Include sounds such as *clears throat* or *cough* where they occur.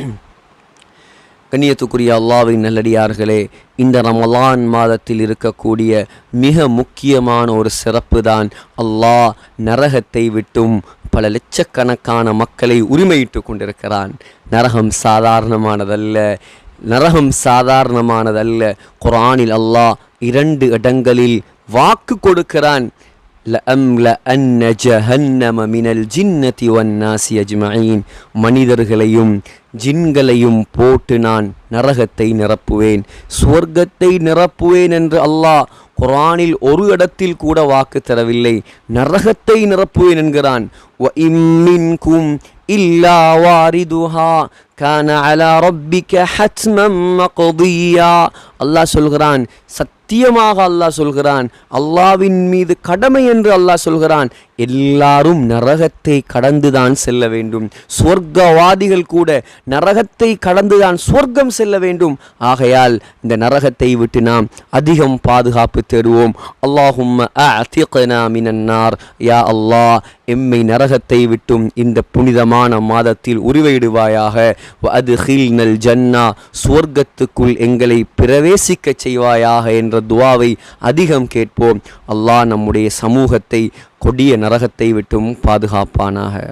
*clears throat* கண்ணியத்துக்குரிய அல்லாவின் நல்லடியார்களே இந்த ரமலான் மாதத்தில் இருக்கக்கூடிய மிக முக்கியமான ஒரு சிறப்பு தான் அல்லாஹ் நரகத்தை விட்டும் பல லட்சக்கணக்கான மக்களை உரிமையிட்டு கொண்டிருக்கிறான். நரகம் சாதாரணமானதல்ல. நரகம் சாதாரணமானதல்ல. குரானில் அல்லாஹ் இரண்டு இடங்களில் வாக்கு கொடுக்கிறான். மனிதர்களையும் ஜின்களையும் போட்டு நான் நரகத்தை நிரப்புவேன். சுவர்க்கத்தை நிரப்புவேன் என்று அல்லாஹ் குரானில் ஒரு இடத்தில் கூட வாக்கு தரவில்லை. நரகத்தை நிரப்புவேன் என்கிறான். இல்லா வாரிதுஹா. கான அலா ரொப்பிக்க ஹத்மம் மகொதியா அல்லாஹ் சொல்கிறான். சத்தியமாக அல்லாஹ் சொல்கிறான். அல்லாவின் மீது கடமை என்று அல்லாஹ் சொல்கிறான். எல்லாரும் நரகத்தை கடந்துதான் செல்ல வேண்டும். சொர்க்கவாதிகள் கூட நரகத்தை கடந்துதான் சொர்க்கம் செல்ல வேண்டும். ஆகையால் இந்த நரகத்தை விட்டு நாம் அதிகம் பாதுகாப்பு தேடுவோம். அல்லாஹும் மினன்னார் யா அல்லாஹ் எம்மை நரகத்தை விட்டும் இந்த புனிதமான மாதத்தில் உருவையிடுவாயாக அது ஜன்னா சுவர்க்கத்துக்குள் எங்களை பிரவேசிக்கச் செய்வாயாக என்ற துவாவை அதிகம் கேட்போம். அல்லாஹ் நம்முடைய சமூகத்தை கொடிய நரகத்தை விட்டும் பாதுகாப்பானாக.